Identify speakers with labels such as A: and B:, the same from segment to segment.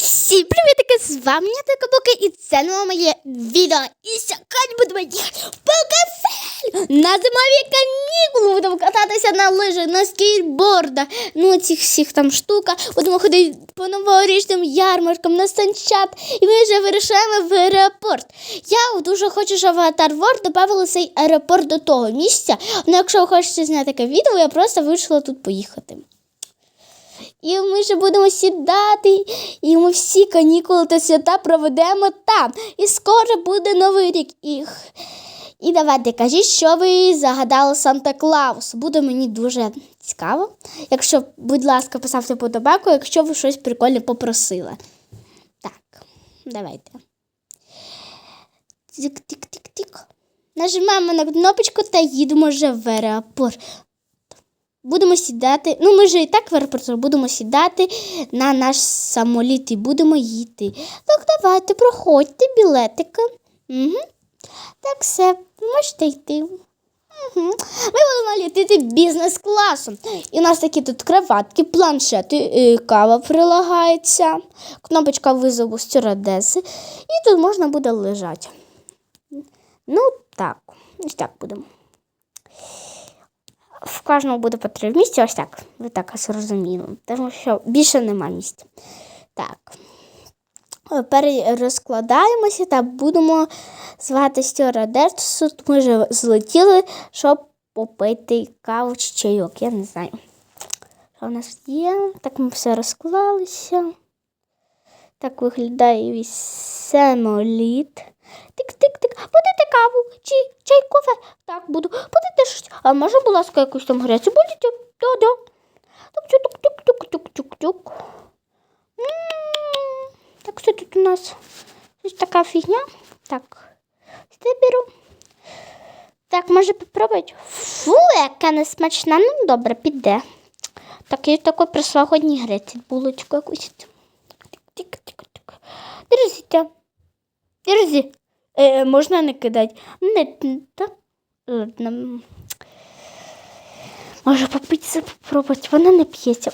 A: Всім привітки! З вами я така Буки, і це нове моє відео. І сьогодні будемо їхати в Покафель! На зимові канікули будемо кататися на лижах, на скейтбордах, ну цих всіх там штуках. Будемо ходити по новорічним ярмаркам на санчат. І ми вже вирішаємо в аеропорт. Я дуже хочу, щоб в Аватар World цей аеропорт до того місця. Ну, якщо ви хочете зняти таке відео, я просто вирішила тут поїхати. І ми ще будемо сідати, і ми всі канікули та свята проведемо там. І скоро буде новий рік. І, і давайте кажіть, що ви загадали Санта Клаус. Буде мені дуже цікаво. Якщо, будь ласка, поставте подобаку, якщо ви щось прикольне попросили. Так, давайте. Тік-тік-тік-тік. Нажимаємо на кнопочку та їдемо вже в аеропорт. Будемо сідати. Ну, ми вже і так в аеропорту будемо сідати на наш самоліт і будемо їти. Так, давайте, проходьте білетики. Угу. Так, все, можете йти. Ми будемо літати бізнес-класом. І у нас такі тут кроватки, планшети, і кава прилагається, кнопочка визову стюардеси. І тут можна буде лежати. Ну, так, ось так будемо. В кожному буде по три місця, ось так. Ви так зрозуміли. Тому що більше нема місця. Так. Перерозкладаємося та будемо звати стюардесу. Ми вже злетіли, щоб попити каву чи чайок. Я не знаю. Що в нас є? Так ми все розклалися. Так виглядає весь самоліт. Тик-тик-тик. Будете каву чи чай кофе? Так, буду. А може, будь ласка, якусь там гарячу будете? Да-да. Так, тук-тук-тук-тук-тук-тук. М, Так, що тут у нас? Щось така фігня. Так. Це беру. Так, може попробувати? Фу, яка несмачна. Ну, добре, піде. Так, я такой прошлогодній греці булочку якусь. Тик-тик-тик-тик. Держите. Держи. Е, можна не кидати. Не, так. Ладно. Може попити попробувати. Вона не п'ється.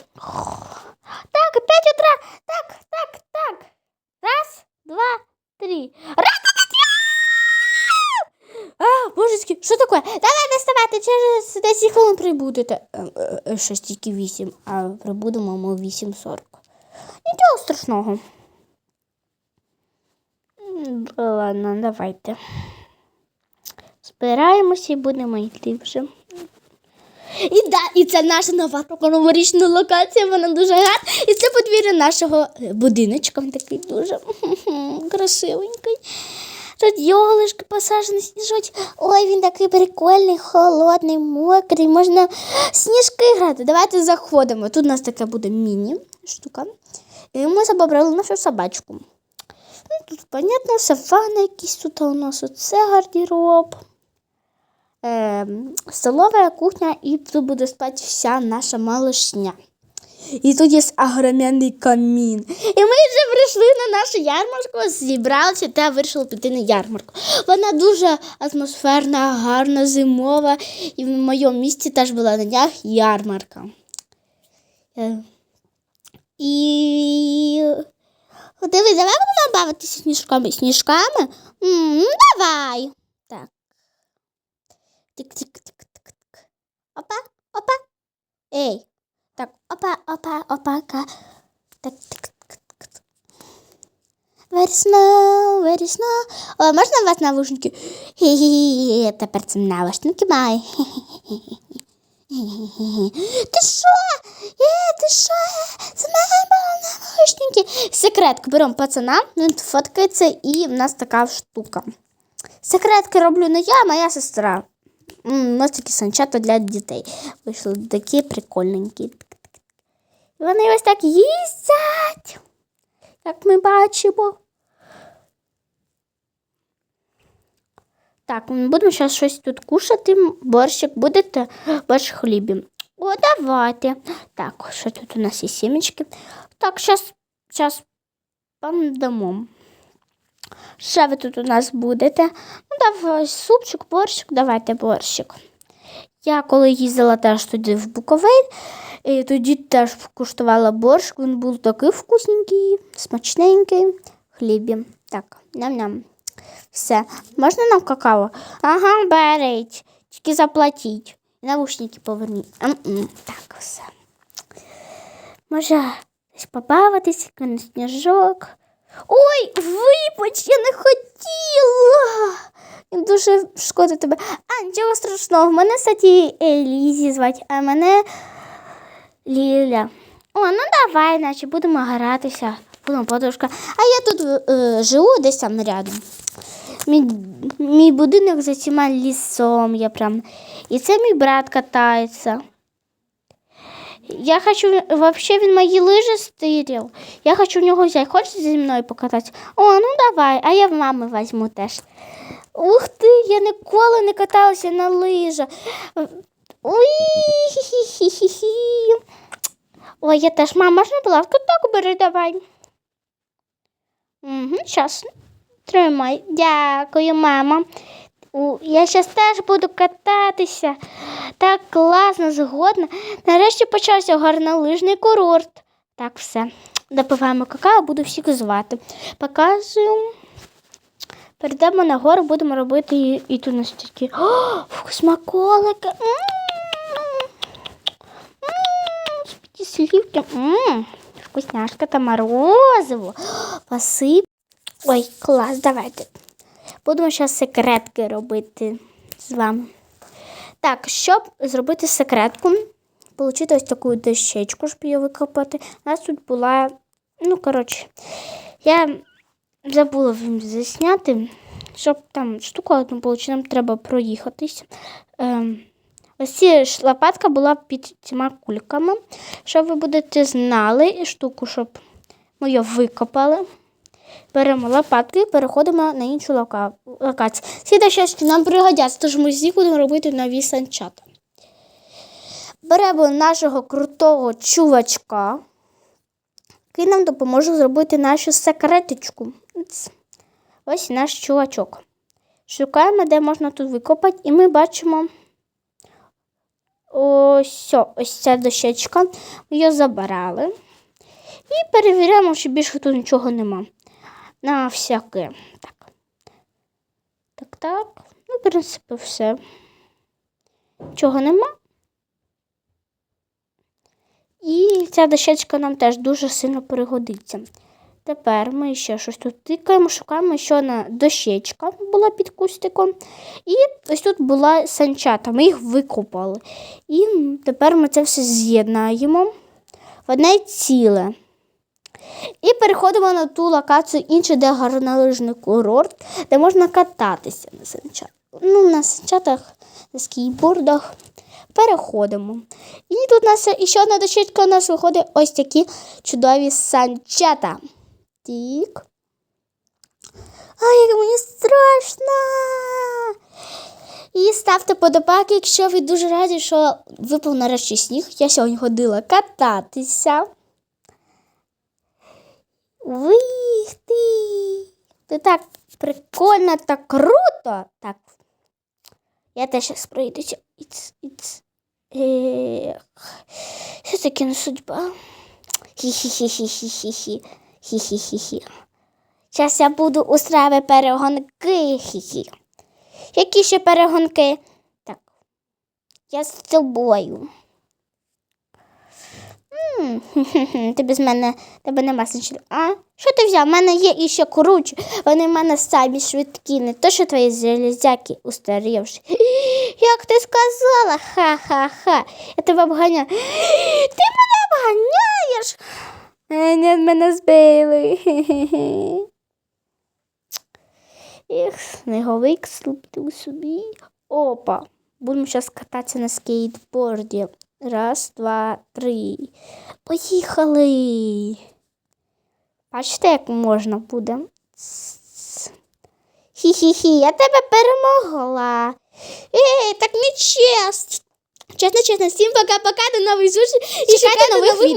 A: Так, п'ять утра. Так, так, так. Раз, два, три. Раз. А, божечки, що таке? Давай вставати, через 10 хвилин прибудете. Е, е, Щось тільки 8, а прибудемо ми 8.40. Нічого страшного. Ладно, давайте. Збираємося і будемо йти вже. І да, і це наша нова новорічна локація, вона дуже гарна. І це подвір'я нашого е, будиночка. Він такий дуже красивенький. Тут йолишки посаджені сніжочки. Ой, він такий прикольний, холодний, мокрий. Можна сніжки грати. Давайте заходимо. Тут у нас така буде міні-штука. І ми забрали нашу собачку. Ну, тут, понятно, савана якісь тут у нас оце гардероб. Е, столова кухня, і тут буде спати вся наша малышня. І тут є огроменний камін. І ми вже прийшли на нашу ярмарку, зібралися та вирішили піти на ярмарку. Вона дуже атмосферна, гарна, зимова. І в моєму місті теж була на днях ярмарка. Е, І Диви, давай будемо бавитися сніжками. Сніжками? М, Ну, давай. Так. Тик-тик-тик-тик-тик. Опа, опа. Ей. Так, опа, опа, опака. Так, тик тик тик Very snow, very snow. О, можна у вас навушники? Хі-хі-хі. Тепер це навушники має. Ти що? Е, ти що? Це мене були навушники. Секретку беремо пацана, він фоткається і в нас така штука. Секретки роблю не я, а моя сестра. У нас такі санчата для дітей. Вийшли такі прикольненькі. Вони ось так їздять, як ми бачимо. Так, ми будемо зараз щось тут кушати. Борщик будете борщ хлібі. О, давайте. Так, що тут у нас є сімечки? Так, зараз, зараз вам Що ви тут у нас будете? Ну, давай супчик, борщик, давайте борщик. Я коли їздила теж тоді в Буковель, і тоді теж куштувала борщ, він був такий вкусненький, смачненький хлібі. Так, ням-ням. Все. Можна нам какао? Ага, беріть. Тільки заплатіть. Навушники поверніть. М-м. Так, все. Може, побавитись, сніжок. Ой, вибач, я не хотіла. Дуже шкода тебе. А, нічого страшного. Мене кстати, Елізі звати, а мене Ліля. О, ну давай, наче будемо гратися. Будемо подружка. А я тут е, живу десь там рядом. Мій, мій будинок за цими лісом я прям. І це мій брат катається. Я хочу, вообще він мої лижі стирив. Я хочу в нього взяти. Хочеш зі мною покататися? О, ну давай, а я в мами візьму теж. Ух ти, я ніколи не каталася на лижах. Ой, я теж, мама, можна, будь ласка, так бери, давай. Угу, щас. Тримай. Дякую, мама. Я зараз теж буду кататися. Так класно, згодна. Нарешті почався горнолижний курорт. Так, все. Допиваємо какао, буду всіх звати. Показую. Перейдемо на гору, будемо робити і, і тут нас такі. О, смаколики. Спіті слівки. Вкусняшка та морозиво. Посип. Ой, клас, давайте. Будемо зараз секретки робити з вами. Так, щоб зробити секретку, отримати ось таку дощечку, щоб її викопати. У нас тут була, ну, коротше, я забула вам засняти, щоб там штуку одну получити, нам треба проїхатись. Ем, ось ця лопатка була під цими кульками. Щоб ви будете знали і штуку, щоб ми її викопали. Беремо лопатки переходимо на іншу лока... локацію. Ці дощечки нам пригодяться, тож ми з них будемо робити нові санчата. Беремо нашого крутого чувачка, який нам допоможе зробити нашу секретичку. Ось наш чувачок. Шукаємо, де можна тут викопати, і ми бачимо ось, ось ця дощечка. Ми її забирали. І перевіряємо, що більше тут нічого нема. На всяке. Так. Так, так. Ну, в принципі, все. Чого нема. І ця дощечка нам теж дуже сильно пригодиться. Тепер ми ще щось тут тикаємо, шукаємо, що одна дощечка була під кустиком. І ось тут була санчата, ми їх викопали. І тепер ми це все з'єднаємо в одне ціле. І переходимо на ту локацію інше, де горнолижний курорт, де можна кататися на санчатах. Ну, на санчатах, на скейбордах. Переходимо. І тут у нас ще одна дощечка у нас виходить ось такі чудові санчата. Тік. Ай, як мені страшно. І ставте подобайки, якщо ви дуже раді, що випав нарешті сніг. Я сьогодні ходила кататися. Ух ти! Це так прикольно, так круто. Так. Я теж зараз пройдуся. Іц, іц. Ех. Що таке не судьба? Хі-хі-хі-хі-хі-хі. Хі-хі-хі-хі. Зараз я буду устраивати перегонки. Хі-хі. Які ще перегонки? Так. Я з тобою. М, Ти без мене тебе нема сенсу. А? Що ти взяв? У мене є іще круче. Вони в мене самі швидкі, не то, що твої железяки устарівші. Як ти сказала? Ха-ха-ха. Я тебе обганяю. Ти мене обганяєш? Ні, мене збили. Ех, сніговик слуптив собі. Опа. Будемо зараз кататися на скейтборді. Раз, два, три. Поїхали. Бачите, як можна буде? Хі-хі-хі, я тебе перемогла. Ей, так не чесно. Чесно, чесно, всім пока-пока, до нових зустрічей і чекайте нових відео.